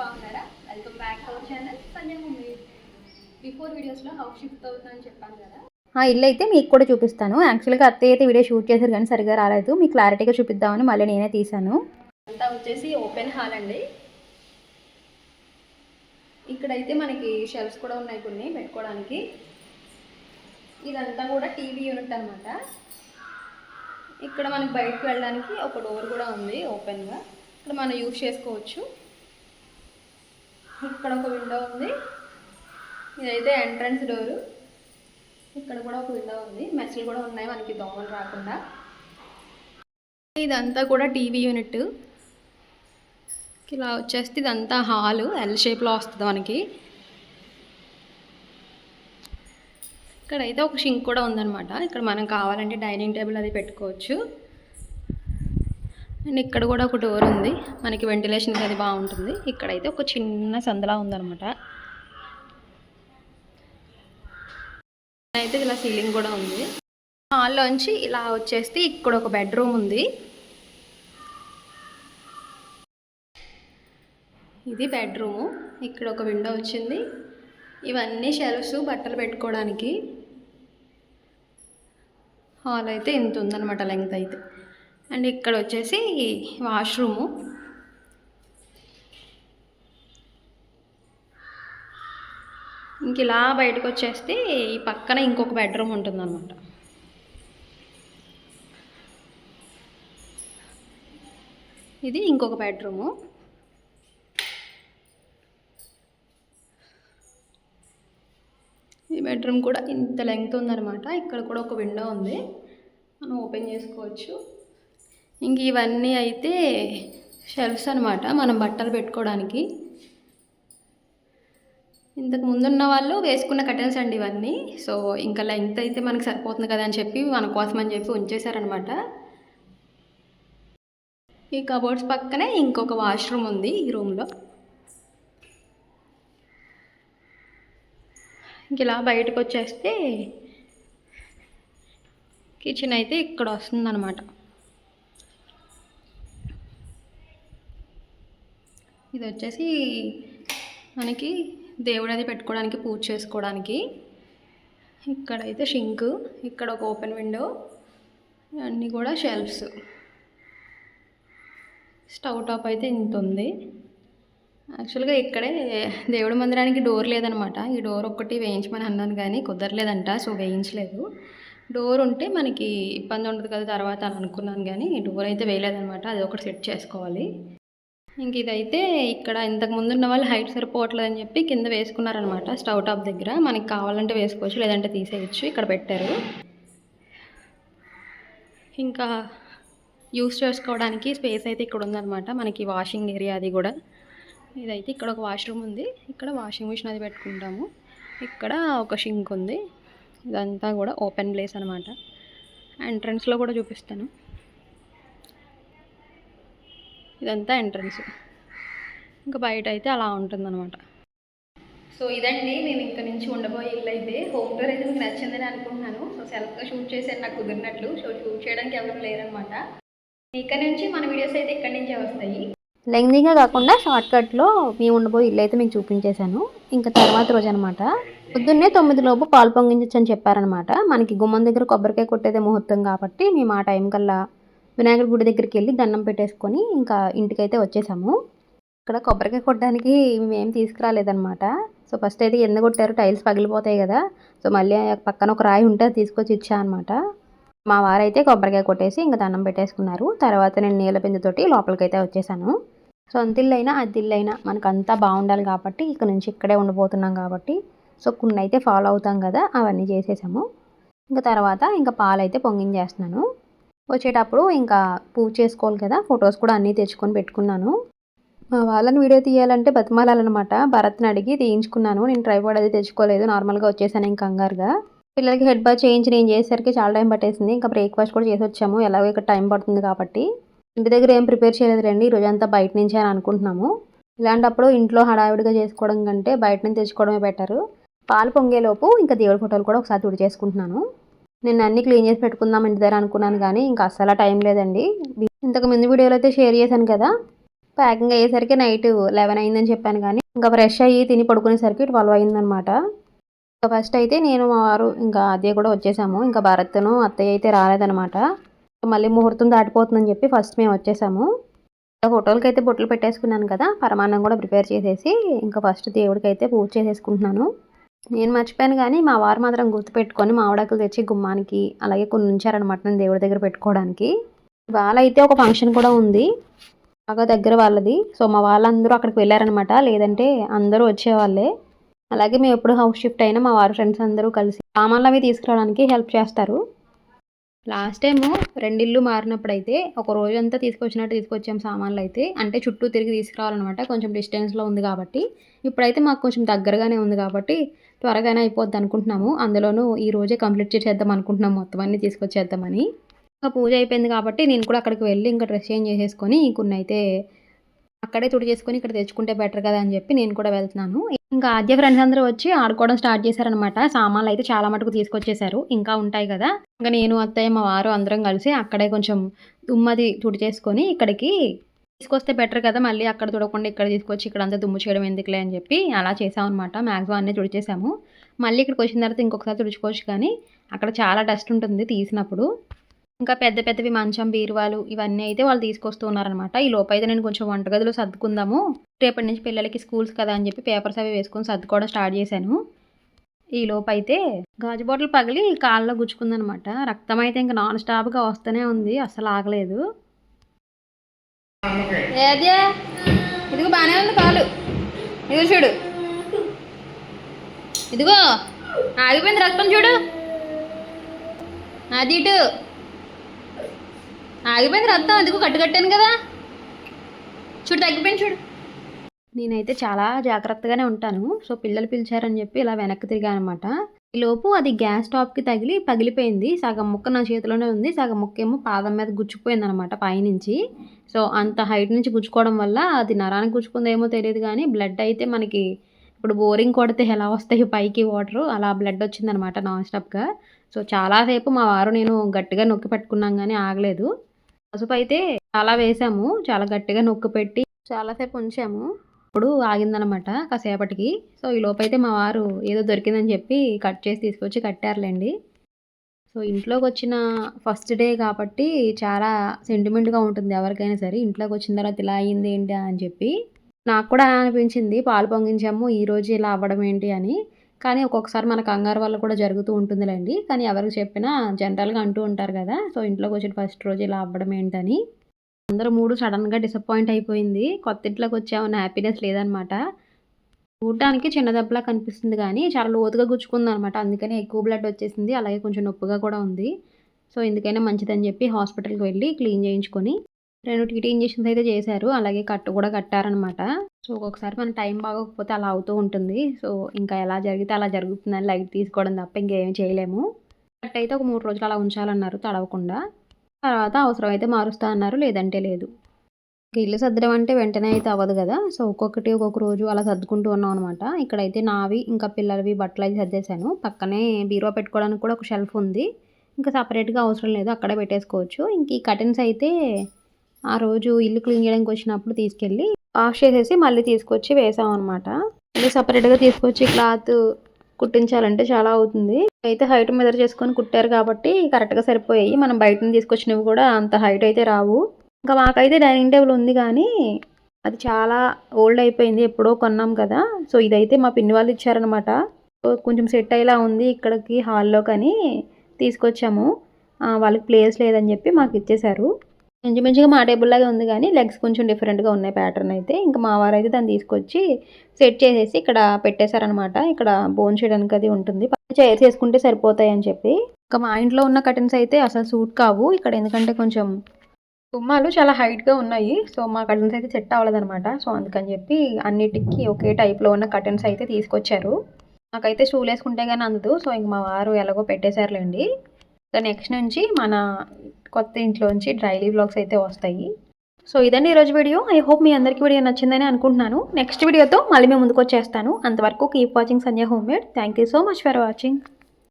బాగున్నారా? Welcome back to our channel Sanjay mummy before వీడియోస్లో house shift అవుతుందని చెప్పాను కదా. ఆ ఇల్లు అయితే మీకు కూడా చూపిస్తాను. యాక్చువల్గా అత్తయ్య అయితే వీడియో షూట్ చేశారు కానీ సరిగా రాలేదు. మీకు క్లారిటీగా చూపిద్దామని మళ్ళీ నేనే తీశాను. అంతా వచ్చేసి ఓపెన్ హాల్ అండి. ఇక్కడైతే మనకి షెల్ఫ్స్ కూడా ఉన్నాయి కొన్ని పెట్టుకోవడానికి. ఇదంతా కూడా టీవీ యూనిట్ అనమాట ఇక్కడ మనకి బయటకు వెళ్ళడానికి ఒక డోర్ కూడా ఉంది ఓపెన్గా ఇక్కడ మనం యూజ్ చేసుకోవచ్చు. ఇక్కడ ఒక విండో ఉంది. ఇదైతే ఎంట్రన్స్ డోరు ఇక్కడ కూడా ఒక విండో ఉంది. మెస్సులు కూడా ఉన్నాయి మనకి దోమలు రాకుండా. ఇదంతా కూడా టీవీ యూనిట్ ఇలా వచ్చేస్తే ఇదంతా హాలు ఎల్ షేప్లో వస్తుంది మనకి. ఇక్కడైతే ఒక షింక్ కూడా ఉందన్నమాట. ఇక్కడ మనం కావాలంటే డైనింగ్ టేబుల్ అది పెట్టుకోవచ్చు. అండ్ ఇక్కడ కూడా ఒక డోర్ ఉంది. మనకి వెంటిలేషన్కి అది బాగుంటుంది. ఇక్కడైతే ఒక చిన్న సందులా ఉందనమాట అయితే ఇలా సీలింగ్ కూడా ఉంది. హాల్లోంచి ఇలా వచ్చేస్తే ఇక్కడ ఒక బెడ్రూమ్ ఉంది. ఇది బెడ్రూము. ఇక్కడ ఒక విండో వచ్చింది. ఇవన్నీ షెల్ఫ్స్ బట్టలు పెట్టుకోవడానికి. హాల్ అయితే ఇంత ఉందన్నమాట లెంగ్త్ అయితే. అండ్ ఇక్కడ వచ్చేసి వాష్రూము. ఇంక ఇలా బయటకు వచ్చేస్తే ఈ పక్కన ఇంకొక బెడ్రూమ్ ఉంటుందన్నమాట. ఇది ఇంకొక బెడ్రూము. ఈ బెడ్రూమ్ కూడా ఇంత లెంగ్త్ ఉందన్నమాట. ఇక్కడ కూడా ఒక విండో ఉంది. మనం ఓపెన్ చేసుకోవచ్చు. ఇంక ఇవన్నీ అయితే షెల్ఫ్స్ అనమాట మనం బట్టలు పెట్టుకోవడానికి. ఇంతకు ముందున్న వాళ్ళు వేసుకున్న కటన్స్ అండి ఇవన్నీ. సో ఇంకా లెంగ్త్ అయితే మనకు సరిపోతుంది కదా అని చెప్పి మన కోసం అని చెప్పి ఉంచేశారనమాట ఈ కబోర్డ్స్ పక్కనే ఇంకొక వాష్రూమ్ ఉంది ఈ రూమ్లో ఇంక ఇలా బయటకు వచ్చేస్తే కిచెన్ అయితే ఇక్కడ వస్తుందన్నమాట. ఇది వచ్చేసి మనకి దేవుడు అది పెట్టుకోవడానికి పూజ చేసుకోవడానికి. ఇక్కడైతే షింక్ ఇక్కడ ఒక ఓపెన్ విండో అన్నీ కూడా షెల్ఫ్స్. స్టవ్ టాప్ అయితే ఇంత ఉంది. యాక్చువల్గా ఇక్కడే దేవుడి మందిరానికి డోర్ లేదనమాట. ఈ డోర్ ఒక్కటి వేయించమని అన్నాను కానీ కుదరలేదంట సో వేయించలేదు. డోర్ ఉంటే మనకి ఇబ్బంది ఉండదు కదా తర్వాత అని అనుకున్నాను కానీ డోర్ అయితే వేయలేదనమాట అది ఒకటి సెట్ చేసుకోవాలి. ఇంక ఇదైతే ఇక్కడ ఇంతకు ముందు ఉన్న వాళ్ళు హైట్ సరిపోవట్లేదు అని చెప్పి కింద వేసుకున్నారనమాట స్టవ్ టాప్ దగ్గర. మనకి కావాలంటే వేసుకోవచ్చు లేదంటే తీసేయచ్చు. ఇక్కడ పెట్టారు. ఇంకా యూస్ చేసుకోవడానికి స్పేస్ అయితే ఇక్కడ ఉందన్నమాట మనకి వాషింగ్ ఏరియా అది కూడా. ఇదైతే ఇక్కడ ఒక వాష్రూమ్ ఉంది. ఇక్కడ వాషింగ్ మిషన్ అది పెట్టుకుంటాము. ఇక్కడ ఒక షింక్ ఉంది. ఇదంతా కూడా ఓపెన్ ప్లేస్ అనమాట. ఎంట్రన్స్లో కూడా చూపిస్తాను. ఇదంతా ఎంట్రన్స్. ఇంకా బయట అయితే అలా ఉంటుందన్నమాట. సో ఇదండి నేను ఇంక నుంచి ఉండబోయే ఇల్లు అయితే. హోమ్ టూర్ అయితే మీకు నచ్చిందని అనుకుంటున్నాను. సో సెల్ఫ్గా షూట్ చేశాను నాకు కుదిరినట్లు. సో షూట్ చేయడానికి ఎవరు లేరనమాట ఇక్కడ నుంచి మన వీడియోస్ అయితే ఇక్కడి నుంచే వస్తాయి. లెంగ్తీగా కాకుండా షార్ట్ కట్లో మేము ఉండబోయే ఇల్లు అయితే మీకు చూపించేశాను. ఇంకా తర్వాత రోజు అనమాట పొద్దున్నే తొమ్మిది లోపు పాలు పొంగించచ్చు అని చెప్పారనమాట మనకి గుమ్మం దగ్గర కొబ్బరికాయ కొట్టేదే ముహూర్తం కాబట్టి మేము ఆ టైం కల్లా వినాయకుడి గుడి దగ్గరికి వెళ్ళి దండం పెట్టేసుకొని ఇంకా ఇంటికైతే వచ్చేసాము. ఇక్కడ కొబ్బరికాయ కొట్టడానికి మేమేం తీసుకురాలేదనమాట సో ఫస్ట్ అయితే ఎందుకు కొట్టారు టైల్స్ పగిలిపోతాయి కదా. సో మళ్ళీ పక్కన ఒక రాయి ఉంటే అది తీసుకొచ్చి ఇచ్చా అనమాట మా వారైతే కొబ్బరికాయ కొట్టేసి ఇంకా దండం పెట్టేసుకున్నారు. తర్వాత నేను నీళ్ళ బిందెతోటి లోపలికైతే వచ్చేసాను. సొంత ఇల్లు అయినా అద్దె అయినా మనకు అంతా బాగుండాలి కాబట్టి ఇక్కడ నుంచి ఇక్కడే ఉండిపోతున్నాం కాబట్టి. సో కొన్ని అయితే ఫాలో అవుతాం కదా అవన్నీ చేసేసాము. ఇంకా తర్వాత ఇంకా పాలు అయితే పొంగించేస్తున్నాను. వచ్చేటప్పుడు ఇంకా పూజ చేసుకోవాలి కదా. ఫొటోస్ కూడా అన్నీ తెచ్చుకొని పెట్టుకున్నాను. మా వాళ్ళని వీడియో తీయాలంటే బతిమాలన్నమాట భరత్ని అడిగి తీయించుకున్నాను. నేను ట్రైపాడ్ అది తెచ్చుకోలేదు. నార్మల్గా వచ్చేసాను ఇంకా కంగారుగా. పిల్లలకి హెడ్ బాత్ చేయించి నేను చేసేసరికి చాలా టైం పట్టేసింది. ఇంకా బ్రేక్ఫాస్ట్ కూడా చేసి వచ్చాము. ఎలాగో ఇక్కడ టైం పడుతుంది కాబట్టి. ఇంటి దగ్గర ఏం ప్రిపేర్ చేయలేదు రండి. ఈ రోజంతా బయట నుంచే అని అనుకుంటున్నాము. ఇలాంటప్పుడు ఇంట్లో హడావిడిగా చేసుకోవడం కంటే బయట నుంచి తెచ్చుకోవడమే బెటరు పాలు పొంగేలోపు ఇంకా దేవుడి ఫోటోలు కూడా ఒకసారి తుడి చేసుకుంటున్నాను నేను అన్ని క్లీన్ చేసి పెట్టుకుందాం ఇంటి దగ్గర అనుకున్నాను కానీ ఇంకా అసలు టైం లేదండి. ఇంతకు ముందు వీడియోలో అయితే షేర్ చేశాను కదా. ప్యాకింగ్ అయ్యేసరికి నైట్ లెవెన్ అయిందని చెప్పాను కానీ ఇంకా ఫ్రెష్ అయ్యి తిని పడుకునేసరికి ట్వెల్వ్ అయిందనమాట ఇంకా ఫస్ట్ అయితే నేను మా వారు ఇంకా అదే కూడా వచ్చేసాము. ఇంకా భరత్ను అత్తయ్య అయితే రాలేదనమాట మళ్ళీ ముహూర్తం దాటిపోతుందని చెప్పి ఫస్ట్ మేము వచ్చేసాము. ఇంకా ఫోటోలకి అయితే బొట్లు పెట్టేసుకున్నాను కదా. పరమాన్నం కూడా ప్రిపేర్ చేసేసి ఇంకా ఫస్ట్ దేవుడికి అయితే పూజ చేసేసుకుంటున్నాను. నేను మర్చిపోయాను కానీ మా వారు మాత్రం గుర్తుపెట్టుకొని మామిడాకులు తెచ్చి గుమ్మానికి అలాగే కొన్ని ఉంచారనమాట నేను దేవుడి దగ్గర పెట్టుకోవడానికి. వాళ్ళ అయితే ఒక ఫంక్షన్ కూడా ఉంది బాగా దగ్గర వాళ్ళది. సో మా వాళ్ళందరూ అక్కడికి వెళ్ళారనమాట లేదంటే అందరూ వచ్చేవాళ్ళే. అలాగే మేము ఎప్పుడు హౌస్ షిఫ్ట్ అయినా మా వారు ఫ్రెండ్స్ అందరూ కలిసి సామాన్లు అవి తీసుకురావడానికి హెల్ప్ చేస్తారు. లాస్ట్ టైం రెండిల్లు మారినప్పుడైతే ఒక రోజంతా తీసుకొచ్చినట్టు తీసుకొచ్చాం సామాన్లు అయితే. అంటే చుట్టూ తిరిగి తీసుకురావాలన్నమాట. కొంచెం డిస్టెన్స్లో ఉంది కాబట్టి. ఇప్పుడైతే మాకు కొంచెం దగ్గరగానే ఉంది కాబట్టి త్వరగానే అయిపోద్ది అనుకుంటున్నాము. అందులోనూ ఈ రోజే కంప్లీట్ చేసేద్దాం అనుకుంటున్నాం. మొత్తం అన్నీ తీసుకొచ్చేద్దామని. ఇంకా పూజ అయిపోయింది కాబట్టి నేను కూడా అక్కడికి వెళ్ళి ఇంకా డ్రెస్ చేంజ్ చేసేసుకొని కొన్ని అయితే అక్కడే తుడి చేసుకొని ఇక్కడ తెచ్చుకుంటే బెటర్ కదా అని చెప్పి నేను కూడా వెళ్తున్నాను. ఇంకా ఆద్య ఫ్రెండ్స్ అందరూ వచ్చి ఆడుకోవడం స్టార్ట్ చేశారనమాట సామాన్లు అయితే చాలా మటుకు తీసుకొచ్చేసారు ఇంకా ఉంటాయి కదా. ఇంకా నేను అత్తయ్య మా వారు అందరం కలిసి అక్కడే కొంచెం దుమ్మది తుడి చేసుకొని ఇక్కడికి తీసుకొస్తే బెటర్ కదా మళ్ళీ అక్కడ తుడకుండా ఇక్కడ తీసుకొచ్చి ఇక్కడ అంతా దుమ్ము చేయడం ఎందుకులే అని చెప్పి అలా చేసామన్నమాట. మ్యాక్సిమం అన్నీ తుడిచేసాము. మళ్ళీ ఇక్కడికి వచ్చిన తర్వాత ఇంకొకసారి తుడుచుకోవచ్చు కానీ అక్కడ చాలా డస్ట్ ఉంటుంది తీసినప్పుడు. ఇంకా పెద్ద పెద్దవి మంచం బీరువాలు ఇవన్నీ అయితే వాళ్ళు తీసుకొస్తూ ఉన్నారనమాట ఈ లోపు అయితే నేను కొంచెం వంటగదిలో సర్దుకుందాము. రేపటి నుంచి పిల్లలకి స్కూల్స్ కదా అని చెప్పి పేపర్స్ అవి వేసుకొని సర్దుకోవడం స్టార్ట్ చేశాను. ఈ లోపైతే అయితే గాజు బాటిల్ పగిలి కాళ్ళలో గుచ్చుకుందనమాట రక్తం అయితే ఇంకా నాన్ స్టాప్గా వస్తూనే ఉంది అసలు ఆగలేదు. ఏదే? ఇదిగో బాగానే ఉంది కాలు ఇదిగో చూడు. ఇదిగో. ఆగిపోయింది రక్తం చూడు. అది ఇటు. ఆగిపోయింది రక్తం. ఇదిగో కట్టు కట్టాను కదా. చూడు తగ్గిపోయింది చూడు. నేనైతే చాలా జాగ్రత్తగానే ఉంటాను. సో పిల్లలు పిలిచారని చెప్పి ఇలా వెనక్కి తిరిగాను అనమాట లోపు అది గ్యాస్ టాప్కి తగిలి పగిలిపోయింది. సగం ముక్క నా చేతిలోనే ఉంది. సగం ముక్క ఏమో పాదం మీద గుచ్చుకుపోయింది అనమాట పైనుంచి. సో అంత హైట్ నుంచి గుచ్చుకోవడం వల్ల అది నరానికి గుచ్చుకుందేమో తెలియదు కానీ బ్లడ్ అయితే మనకి ఇప్పుడు బోరింగ్ కొడితే ఎలా వస్తాయి పైకి వాటర్ అలా బ్లడ్ వచ్చిందనమాట నాన్ స్టాప్గా సో చాలాసేపు మా వారు నేను గట్టిగా నొక్కి పెట్టుకున్నాం కానీ ఆగలేదు. పసుపు అయితే చాలా వేసాము. చాలా గట్టిగా నొక్కి పెట్టి చాలాసేపు ఉంచాము. అప్పుడు ఆగిందనమాట కాసేపటికి. సో ఈ లోపైతే మా వారు ఏదో దొరికిందని చెప్పి కట్ చేసి తీసుకొచ్చి కట్టారులేండి. సో ఇంట్లోకి వచ్చిన ఫస్ట్ డే కాబట్టి చాలా సెంటిమెంట్గా ఉంటుంది ఎవరికైనా సరే. ఇంట్లోకి వచ్చిన తర్వాత ఇలా అయ్యింది ఏంటి అని చెప్పి నాకు కూడా అనిపించింది. పాలు పొంగించాము ఈ రోజు ఇలా అవ్వడం ఏంటి అని. కానీ ఒక్కొక్కసారి మన కంగారు వల్ల కూడా జరుగుతూ ఉంటుందిలేండి. కానీ ఎవరికి చెప్పినా జనరల్గా అంటూ ఉంటారు కదా సో ఇంట్లోకి వచ్చిన ఫస్ట్ రోజు ఇలా అవ్వడం ఏంటని. అందరూ మూడు సడన్గా డిసప్పాయింట్ అయిపోయింది. కొత్త ఇంట్లోకి వచ్చామన్న హ్యాపీనెస్ లేదనమాట. చూడటానికి చిన్న దెబ్బలా కనిపిస్తుంది కానీ చాలా లోతుగా గుచ్చుకుంది అనమాట అందుకని ఎక్కువ బ్లడ్ వచ్చేసింది. అలాగే కొంచెం నొప్పిగా కూడా ఉంది. సో ఎందుకైనా మంచిదని చెప్పి హాస్పిటల్కి వెళ్ళి క్లీన్ చేయించుకొని రెండు టీటీ ఇంజెక్షన్స్ అయితే చేశారు. అలాగే కట్టు కూడా కట్టారనమాట. సో ఒక్కొక్కసారి మన టైం బాగోకపోతే అలా అవుతూ ఉంటుంది. సో ఇంకా ఎలా జరిగితే అలా జరుగుతుందని లైట్ తీసుకోవడం తప్ప ఇంకేం చేయలేము. కట్ అయితే ఒక మూడు రోజులు అలా ఉంచాలన్నారు తడవకుండా. తర్వాత అవసరం అయితే మారుస్తా అన్నారు లేదంటే లేదు. ఇల్లు సర్దడం అంటే వెంటనే అయితే అవ్వదు కదా. సో ఒక్కొక్కటి ఒక్కొక్క రోజు అలా సర్దుకుంటూ ఉన్నాం అనమాట ఇక్కడైతే నావి ఇంకా పిల్లలవి బట్టలు అయితే సర్దేశాను. పక్కనే బీరువా పెట్టుకోవడానికి కూడా ఒక షెల్ఫ్ ఉంది. ఇంకా సపరేట్గా అవసరం లేదు అక్కడే పెట్టేసుకోవచ్చు. ఇంక ఈ కర్టెన్స్ అయితే ఆ రోజు ఇల్లు క్లీన్ చేయడానికి వచ్చినప్పుడు తీసుకెళ్ళి వాష్ చేసేసి మళ్ళీ తీసుకొచ్చి వేసాం అనమాట మళ్ళీ సపరేట్గా తీసుకొచ్చి క్లాత్ కుట్టించాలంటే చాలా అవుతుంది. అయితే హైట్ మెజర్ చేసుకొని కుట్టారు కాబట్టి కరెక్ట్గా సరిపోయాయి. మనం బయట నుంచి తీసుకొచ్చినవి కూడా అంత హైట్ అయితే రావు. ఇంకా మాకైతే డైనింగ్ టేబుల్ ఉంది కానీ అది చాలా ఓల్డ్ అయిపోయింది. ఎప్పుడో కొన్నాం కదా. సో ఇదైతే మా పిన్ని వాళ్ళు ఇచ్చారనమాట కొంచెం సెట్ అయ్యేలా ఉంది ఇక్కడికి హాల్లో కానీ తీసుకొచ్చాము. వాళ్ళకి ప్లేస్ లేదని చెప్పి మాకు ఇచ్చేశారు. ఇంచుమించుగా మా టేబుల్ లాగే ఉంది కానీ లెగ్స్ కొంచెం డిఫరెంట్గా ఉన్నాయి ప్యాటర్న్ అయితే. ఇంకా మా వారు అయితే దాన్ని తీసుకొచ్చి సెట్ చేసేసి ఇక్కడ పెట్టేశారనమాట ఇక్కడ బోన్ చేయడానికి అది ఉంటుంది. చైర్స్ వేసుకుంటే సరిపోతాయి అని చెప్పి. ఇంకా మా ఇంట్లో ఉన్న కటన్స్ అయితే అసలు సూట్ కావు. ఇక్కడ ఎందుకంటే కొంచెం తుమ్మాలు చాలా హైట్గా ఉన్నాయి. సో మా కటన్స్ అయితే సెట్ అవ్వలేదనమాట సో అందుకని చెప్పి అన్నిటికీ ఒకే టైప్లో ఉన్న కటన్స్ అయితే తీసుకొచ్చారు. నాకైతే షూలు వేసుకుంటే కానీ అందదు. సో ఇంక మా వారు ఎలాగో పెట్టేశారులేండి. సో నెక్స్ట్ నుంచి మన కొత్త ఇంట్లోంచి డైలీ బ్లాగ్స్ అయితే వస్తాయి. సో ఇదండి ఈరోజు వీడియో ఐ హోప్ మీ అందరికీ వీడియో నచ్చిందని అనుకుంటున్నాను. నెక్స్ట్ వీడియోతో మళ్ళీ మేము ముందుకు వచ్చేస్తాను. అంతవరకు keep watching Sanjay home made thank you so much for watching